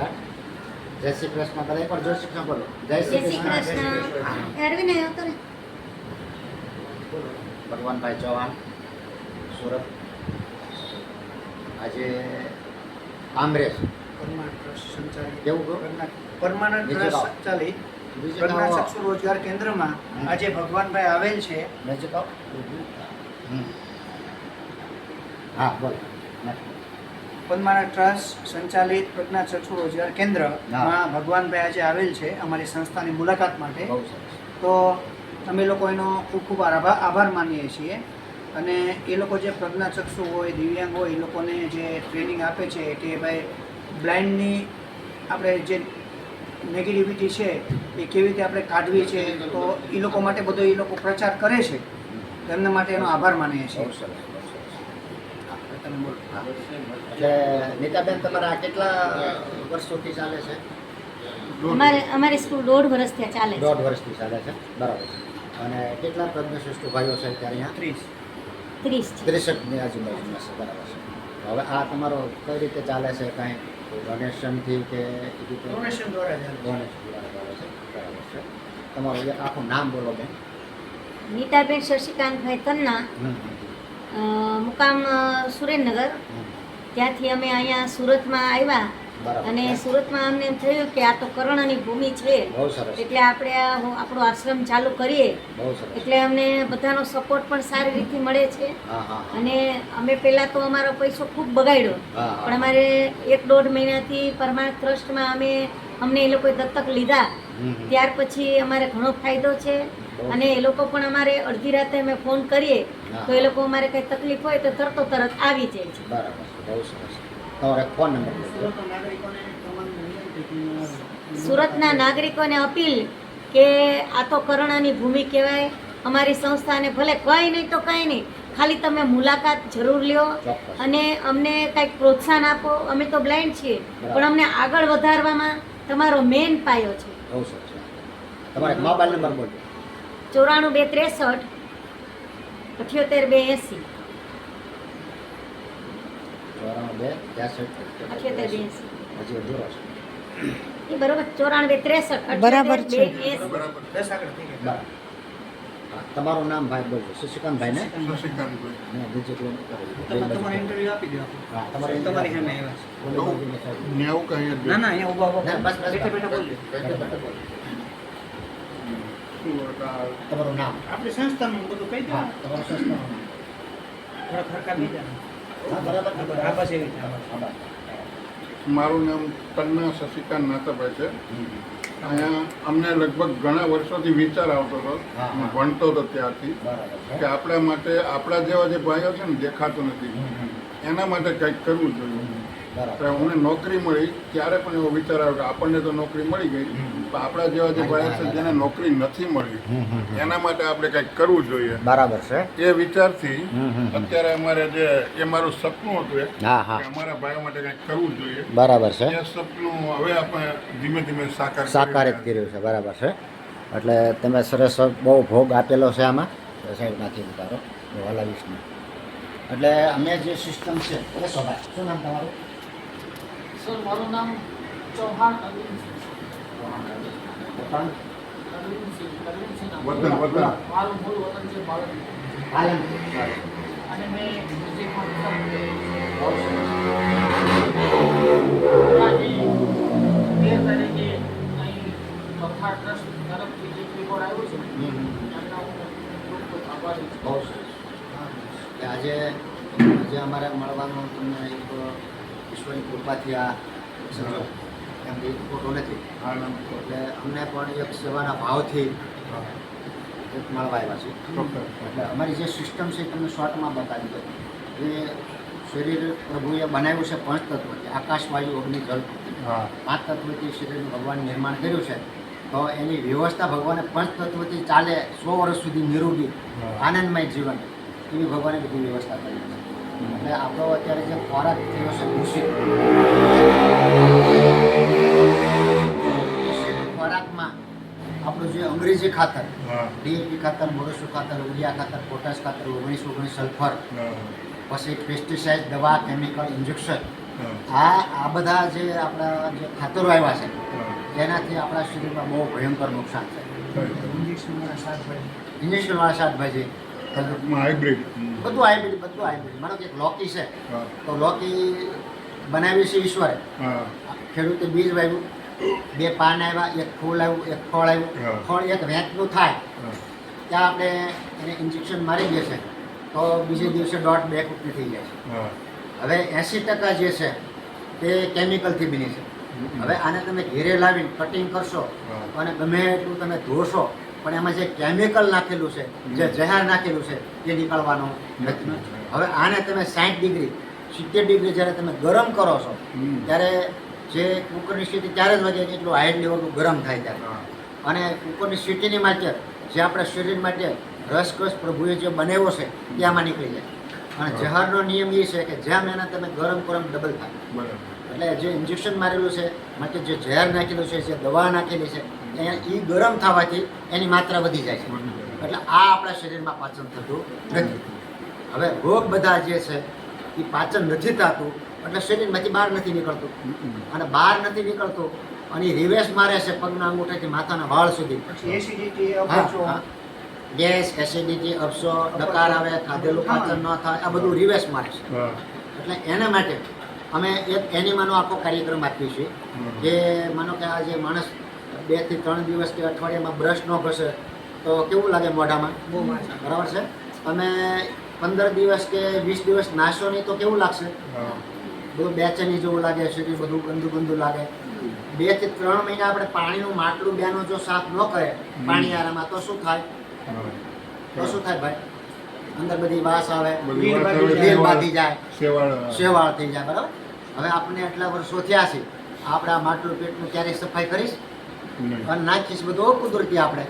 હા? જય શ્રી કૃષ્ણ. બધા પણ જય શ્રી કૃષ્ણ. બોલો જય શ્રી કૃષ્ણ. આવ્યો ને ભગવાનભાઈ ચૌહાણ સુરત. આજે ટ્રસ્ટ કેવું? પરમાનન્ટ બીજું ટ્રસ્ટ ગામ. સંચાલિત. બીજું પ્રજ્ઞા કહો. ચક્ષુ રોજગાર કેન્દ્રમાં આજે ભગવાનભાઈ આવેલ છે. હમ. હા બોલો. પદ્માના ટ્રસ્ટ સંચાલિત પ્રજ્ઞા ચક્ષુ રોજગાર કેન્દ્રમાં ભગવાનભાઈ આજે આવેલ છે અમારી સંસ્થાની મુલાકાત માટે. તો અમે લોકો એનો ખૂબ ખૂબ આભાર આભાર માનીએ છીએ. અને એ લોકો જે પ્રજ્ઞા ચક્ષુ હોય દિવ્યાંગ હોય એ લોકોને જે ટ્રેનિંગ આપે છે કે ભાઈ બ્લાઇન્ડની આપણે જે નેગેટિવિટી છે એ કેવી રીતે આપણે કાઢવી છે તો એ લોકો માટે બધો એ લોકો પ્રચાર કરે છે. તેમના માટે એનો આભાર માનીએ છીએ બહુ સરસ બહુ સરસ હા, તમે બોલો. એટલે નીતાબેન તમારા કેટલા વર્ષોથી ચાલે છે? અમારે અમારી સ્કૂલ દોઢ વર્ષ ત્યાં ચાલે દોઢ વર્ષથી ચાલે છે. બરાબર છે. અને કેટલા પ્રજ્ઞશ્રેષ્ઠ ભાઈઓ છે અત્યારે અહીંયા? ત્રીસ. ત્રીસ ત્રેસઠની આજુબાજુમાં છે. બરાબર છે. હવે આ તમારો કઈ રીતે ચાલે છે કાંઈ ડોનેશનથી કે ડોનેશન દ્વારા ડોનેશન દ્વારા ચાલે છે. બરાબર છે. તમારું આખું નામ બોલો બેન. નીતાબેન શશિકાંતભાઈ તન્ના. મુકામ સુરેન્દ્રનગર. ત્યાંથી અમે અહીંયા સુરતમાં આવ્યા. અને સુરતમાં અમને એમ થયું કે આ તો કર્ણની ભૂમિ છે. એટલે આપણે આપણો આશ્રમ ચાલુ કરીએ. એટલે અમને બધાનો સપોર્ટ પણ સારી રીતે મળે છે. અને અમે પહેલાં તો અમારો પૈસો ખૂબ બગાડ્યો. પણ અમારે એક દોઢ મહિનાથી પરમાનન્ટ ટ્રસ્ટમાં અમે અમને એ લોકોએ દત્તક લીધા. ત્યાર પછી અમારે ઘણો ફાયદો છે. અને એ લોકો પણ અમારે અડધી રાતે અમે ફોન કરીએ. તો એ લોકો અમારે કંઈ તકલીફ હોય તો તરતો તરત આવી જાય છે. બરાબર બહુ સરસ. તમારો ફોન નંબર સુરતના નાગરિકોને અપીલ કે આ તો કરણાની ભૂમિ કહેવાય અમારી સંસ્થાને ભલે કંઈ નહીં તો કંઈ નહીં ખાલી તમે મુલાકાત જરૂર લ્યો અને અમને કંઈક પ્રોત્સાહન આપો. અમે તો બ્લાઇન્ડ છીએ પણ અમને આગળ વધારવામાં તમારો મેન પાયો છે. તમારો મોબાઈલ નંબર બોલો. ચોરાણું બે ત્રેસઠ અઠ્યોતેર બે એસી ચોરાણું બે ત્યાસઠ અઠ્યોતેર બે એંસી હજી અધૂરો છે એ બરોબર ચોરાણું ત્રેસઠ. બરાબર છે. એંસી દસ આગળ થઈ ગયા બરાબર હા, તમારું નામ ભાઈ બોલજો શશિકાંત ભાઈ ને તમારે ઇન્ટરવ્યુ આપી દો હા, તમારે તમારી સામે આવ્યા છે. ના ના અહીંયા બસ, બેઠા બેઠા બોલજો. તમારું નામ? આપણી સંસ્થાનું બધું કહી દો તમારું સંસ્થાનું નામ. થોડા ફરકા હા બરાબર આ બસ એવી બસ. મારું નામ તન્ના શશિકાંત નાથાભાઈ છે. અહીંયા અમને લગભગ ઘણા વર્ષોથી વિચાર આવતો હતો. હું ભણતો હતો ત્યારથી કે આપણા માટે આપણા જેવા જે ભાઈઓ છે ને દેખાતો નથી. એના માટે કંઈક કરવું જોઈએ. બરાબર. હું નોકરી મળી ત્યારે પણ એવો વિચાર આવ્યો કે આપણને તો નોકરી મળી ગઈ પણ આપણા જેવા જે ભાઈ છે જેને નોકરી નથી મળી. એના માટે આપણે કંઈક કરવું જોઈએ. બરાબર છે. એ વિચારથી. અત્યારે અમારે જે એ મારું સપનું હતું એ હા હા. કે અમારા ભાઈઓ માટે કંઈક કરવું જોઈએ. બરાબર છે. એ સપનું હવે આપણે ધીમે ધીમે સાકાર કરી જ કર્યું છે. બરાબર છે. એટલે તમે સરસ બહુ ભોગ આપેલો છે આમાં. સાઈડમાંથી ઉતારો હલાવીશ એટલે અમે જે સિસ્ટમ છે એ ભાઈ શું નામ તમારું? સર મારું નામ ચૌહાણ અરવિંદ નામ. વતન, વતન. મારું મૂળ વતન છે બાળક. અને મેં તેર તારીખે અહીં કથા ટ્રસ્ટ તરફથી જે રિપોર્ટ આવ્યો છે. એમના ખૂબ ખૂબ આભારી છું. આજે આજે અમારે મળવાનું તમને એક ઈશ્વરની કૃપાથી આ એમ એક ખોટો નથી. એટલે અમને પણ એક સેવાના ભાવથી એક મળવા આવ્યા છે એટલે અમારી જે સિસ્ટમ છે એ તમને શોર્ટમાં બતાવી દો એ શરીર પ્રભુએ બનાવ્યું છે પાંચ તત્વથી આકાશ વાયુ અગ્નિ જળ. પાંચ તત્વથી શરીરનું ભગવાન નિર્માણ કર્યું છે. તો એની વ્યવસ્થા ભગવાને પંચ તત્વથી ચાલે સો વર્ષ સુધી નિરોગી આનંદમય જીવન એવી ભગવાને બધી વ્યવસ્થા કરી છે. એટલે આપણો અત્યારે જે ખોરાક થયો છે દૂષિત ખોરાકમાં આપણું જે અંગ્રેજી ખાતર ડીએપી ખાતર મોરસુ ખાતર ઉરિયા ખાતર પોટાશ ખાતર ઓગણીસ ઓગણીસ સલ્ફર પછી પેસ્ટિસાઇડ દવા કેમિકલ ઇન્જેક્શન આ આ બધા જે આપણા જે ખાતરો આવ્યા છે તેનાથી આપણા શરીરમાં બહુ ભયંકર નુકસાન છે ઇન્જેક્શનવાળા શાકભાજી. ઇન્જેક્શનવાળા શાકભાજી ટૂંકમાં હાઇબ્રિડ બધું હાઇબ્રિડ બધું હાઇબ્રિડ માનો કે એક લોકી છે. તો લોકી બનાવી છે ઈશ્વરે. ખેડૂતે બીજ વાવ્યું બે પાન આવ્યા એક ફૂલ આવ્યું એક ફળ આવ્યું ફળ એક વેચનું થાય. ત્યાં આપણે એને ઇન્જેક્શન મારી દે છે. તો બીજે દિવસે દોઢ બે ફૂટની થઈ જાય છે. હવે એંસી ટકા જે છે તે કેમિકલથી બની છે. હવે આને તમે ઘેરે લાવીને કટિંગ કરશો અને ગમે એટલું તમે ધોશો પણ એમાં જે કેમિકલ નાખેલું છે જે જહેર નાખેલું છે તે નીકળવાનો નથી. હવે આને તમે સાઠ ડિગ્રી સિત્તેર ડિગ્રી જ્યારે તમે ગરમ કરો છો ત્યારે જે કુકરની સ્થિતિ ત્યારે જ વધે એટલું હાઈ લેવલનું ગરમ થાય ત્યારે. અને કુકરની સ્થિતિની માટે જે આપણા શરીર માટે રસકસ પ્રભુએ જે બનાવ્યો છે એ આમાં નીકળી જાય. અને જહારનો નિયમ એ છે કે જેમ એને તમે ગરમ ગરમ ડબલ થાય. બરાબર. એટલે જે ઇન્જેક્શન મારેલું છે માટે જે ઝેર નાખેલું છે જે દવા નાખેલી છે એ ગરમ થવાથી એની માત્રા વધી જાય છે. એટલે આ આપણા શરીરમાં પાચન થતું નથી. હવે રોગ બધા જે છે એ પાચન નથી થતું એટલે શરીરમાંથી બહાર નથી નીકળતું. અને બહાર નથી નીકળતું અને રિવેશ મારે છે પગના અંગૂઠાથી માથાના વાળ સુધી. ગેસ એસિડિટી અપસો ડકાર આવે ખાધેલું પાચન ન થાય આ બધું રિવેશ મારે છે. એટલે એના માટે અમે એક એનિમાનો આખો કાર્યક્રમ આપીએ છીએ જે માનો કે આ જે માણસ બેથી ત્રણ દિવસ કે અઠવાડિયામાં બ્રશ ન ઘસે તો કેવું લાગે મોઢામાં? બહુ બરાબર છે? તમે પંદર દિવસ કે વીસ દિવસ નાશો નહીં તો કેવું લાગશે? બધું બેચેની જેવું લાગે શરીર બધું ગંદુ ગંદુ લાગે. બેથી ત્રણ મહિના આપણે પાણીનું માટલું બેનો જો સાફ ન કરે પાણી આરામાં તો શું થાય? તો શું થાય ભાઈ? અંદર બધી વાસ આવે બાંધી જાય શેવાળ થઈ જાય બરાબર? હવે આપણે આટલા વર્ષો થયા છે. આપણે આ માટલું પેટનું ક્યારેય સફાઈ કરીશ? અને નાખીશ બધું અકુદરતી આપણે.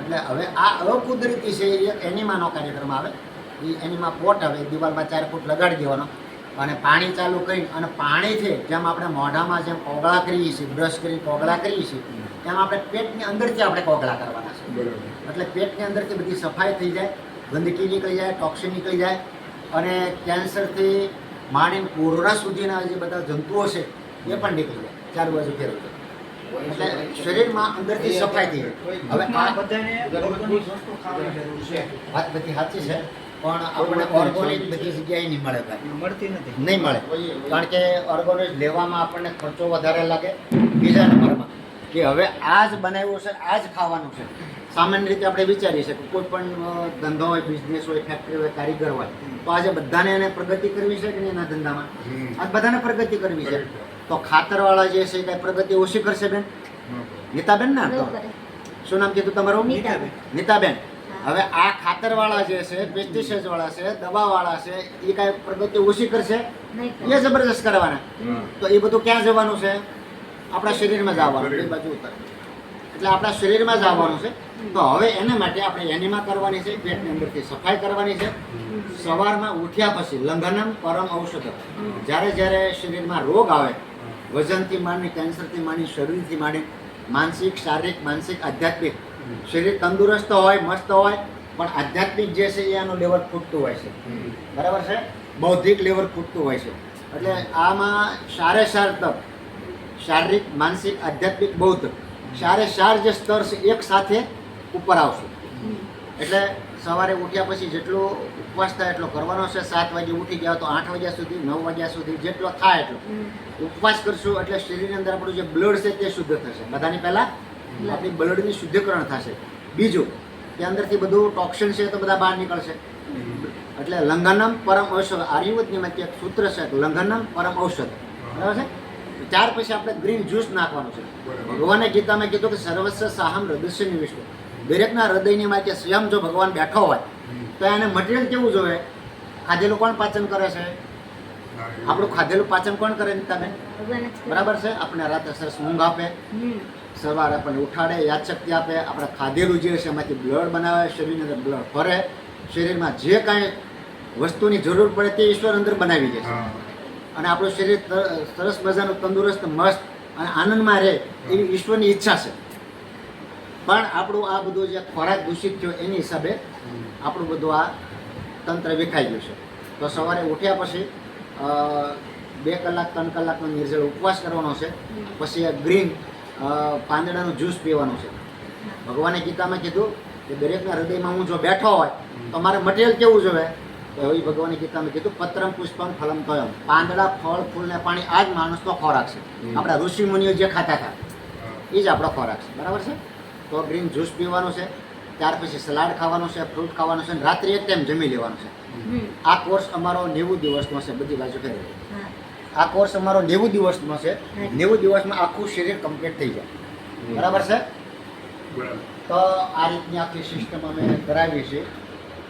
એટલે હવે આ અકુદરતી છે એ એનિમાનો કાર્યક્રમ આવે. એ એનિમા પોટ આવે દિવાલમાં ચાર ફૂટ લગાડી દેવાનો. અને પાણી ચાલુ કરી અને પાણીથી જેમ આપણે મોઢામાં જેમ કોગળા કરીએ છીએ બ્રશ કરી કોગળા કરીએ છીએ તેમ આપણે પેટની અંદરથી આપણે કોગળા કરવાના છે. એટલે પેટની અંદરથી બધી સફાઈ થઈ જાય ગંદકી નીકળી જાય ટોક્સિન નીકળી જાય અને કેન્સરથી માંડીને કોરોના સુધીના જે બધા જંતુઓ છે એ પણ નીકળી જાય ચાર બાજુ ફેરવી જાય. શરીરમાં અંદરથી સફાઈ થઈ હવે આ બધાને વાત બધી સાચી છે પણ આપણને ઓર્ગોનિક બધી જગ્યાએ નહીં મળે ભાઈ. મળતી નથી. નહીં મળે. કારણ કે ઓર્ગોનિક લેવામાં આપણને ખર્ચો વધારે લાગે બીજા નંબરમાં. કે હવે આ જ બનાવ્યું છે આ જ ખાવાનું છે. સામાન્ય રીતે આપણે વિચારીએ છીએ કે કોઈ પણ ધંધો હોય બિઝનેસ હોય ફેક્ટરી હોય કારીગર હોય તો આજે બધાને એને પ્રગતિ કરવી છે કે નહીં એના ધંધામાં? આજ બધાને પ્રગતિ કરવી છે. તો ખાતરવાળા જે છે કઈ પ્રગતિ ઓછી કરશે બેન? નીતાબેન ના? તો શું નામ કીધું તમારું? નીતાબેન. હવે આ ખાતરવાળા જે છે પેસ્ટિસાઇડ વાળા છે દવાવાળા છે એ કઈ પ્રગતિ ઓછી કરશે? એ. જબરદસ્ત કરવાના. તો એ બધું ક્યાં જવાનું છે? આપણા શરીરમાં જ આવવાનું. એ બાજુ ઉતર. એટલે આપણા શરીરમાં જ આવવાનું છે. તો હવે એના માટે આપણે એનિમા કરવાની છે પેટની અંદરથી સફાઈ કરવાની છે. સવારમાં ઉઠ્યા પછી લંઘનમ પરમ ઔષધ જ્યારે જ્યારે શરીરમાં રોગ આવે વજનથી માંડી કેન્સરથી માંડી શરીરથી માંડી માનસિક શારીરિક માનસિક આધ્યાત્મિક. શરીર તંદુરસ્ત હોય મસ્ત હોય પણ આધ્યાત્મિક જે છે એ આનું લેવલ ખૂટતું હોય છે. બરાબર છે? બૌદ્ધિક લેવલ ખૂટતું હોય છે. એટલે આમાં સારે સાર તપ શારીરિક માનસિક આધ્યાત્મિક બૌદ્ધ સારે સાર જે સ્તર છે એક સાથે ઉપર આવશે. એટલે સવારે ઉઠ્યા પછી જેટલો ઉપવાસ થાય એટલો કરવાનો છે. સાત વાગે ઉઠી ગયા તો આઠ વાગ્યા સુધી નવ વાગ્યા સુધી જેટલો થાય એટલો. ઉપવાસ કરશું એટલે શરીરની અંદર આપણું જે બ્લડ છે તે શુદ્ધ થશે. બધાની પહેલાં આપણી બ્લડની શુદ્ધિકરણ થશે. બીજું કે અંદરથી બધું ટોક્સિન છે તો બધા બહાર નીકળશે. એટલે લંઘનમ પરમ ઔષધ. આયુર્વેદની એક સૂત્ર છે લંઘનમ પરમ ઔષધ. બરાબર છે? ત્યાર પછી આપણે ગ્રીન જ્યુસ નાખવાનું છે. ભગવાને ગીતામાં કીધું કે સર્વસ્વ સાહમ હૃદય નિવિષ્ટ. દરેકના હૃદયની માટે સ્વયં જો ભગવાન બેઠો હોય તો એને મટીરિયલ કેવું જોવે ખાધેલું કોણ પાચન કરે છે? આપણું ખાધેલું પાચન કોણ કરે ને તમે? બરાબર છે? આપણે રાતે સરસ ઊંઘ આપે. હમ. સવારે આપણને ઉઠાડે યાદશક્તિ આપે. આપણે ખાધેલું જે છે એમાંથી બ્લડ બનાવે શરીરની અંદર બ્લડ ભરે. શરીરમાં જે કાંઈ વસ્તુની જરૂર પડે તે ઈશ્વર અંદર બનાવી દે છે. અને આપણું શરીર સરસ મજાનું તંદુરસ્ત મસ્ત અને આનંદમાં રહે એવી ઈશ્વરની ઈચ્છા છે. પણ આપણું આ બધું જે ખોરાક દૂષિત થયો એની હિસાબે આપણું બધું આ તંત્ર વિખાઈ ગયું છે. તો સવારે ઉઠ્યા પછી બે કલાક ત્રણ કલાકનો નિર્જળ ઉપવાસ કરવાનો છે. પછી આ ગ્રીન પાંદડાનું જ્યુસ પીવાનું છે. ભગવાને ગીતામાં કીધું કે દરેકના હૃદયમાં હું જો બેઠો હોય તો મારે મટીરિયલ કેવું જોવે? તો એ ભગવાને ગીતામાં કીધું પત્રમ પુષ્પમ ફલમ તોયમ. પાંદડા ફળ ફૂલ ને પાણી આ જ માણસનો ખોરાક છે. આપણા ઋષિ મુનિઓ જે ખાતા હતા એ જ આપણો ખોરાક છે. બરાબર છે? તો ગ્રીન જ્યુસ પીવાનું છે ત્યાર પછી સલાડ ખાવાનું છે ફ્રૂટ ખાવાનું છે અને રાત્રે એક ટાઈમ જમી લેવાનું છે. આ કોર્સ અમારો નેવું દિવસનો છે બધી બાજુ ફેરવી. આ કોર્સ અમારો નેવું દિવસનો છે નેવું દિવસમાં આખું શરીર કમ્પ્લીટ થઈ જાય. બરાબર છે? તો આ રીતની આખી સિસ્ટમ અમે કરાવી છે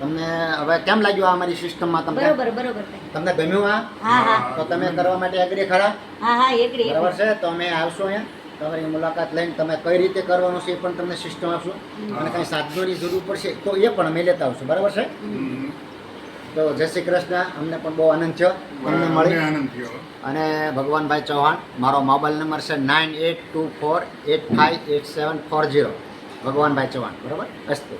તમને હવે કેમ લાગ્યું આ અમારી સિસ્ટમમાં તમને બરોબર બરોબર. તમને ગમ્યું આ? હા હા. તો તમે કરવા માટે એગ્રી ખરા? હા હા એગ્રી બરાબર છે? તો અમે આવશો અહીંયા. તમારી મુલાકાત લઈને તમે કઈ રીતે કરવાનું છે એ પણ તમને સિસ્ટમ આપશું. અને કંઈ સાધનોની જરૂર પડશે તો એ પણ અમે લેતા આવશું. બરાબર છે? તો જય શ્રી કૃષ્ણ. અમને પણ બહુ આનંદ થયો. તમને મળી આનંદ થયો. અને ભગવાનભાઈ ચૌહાણ મારો મોબાઈલ નંબર છે nine eight two four eight five eight seven four zero. Bhagwanbhai Chauhan. બરાબર? અસ્તુ.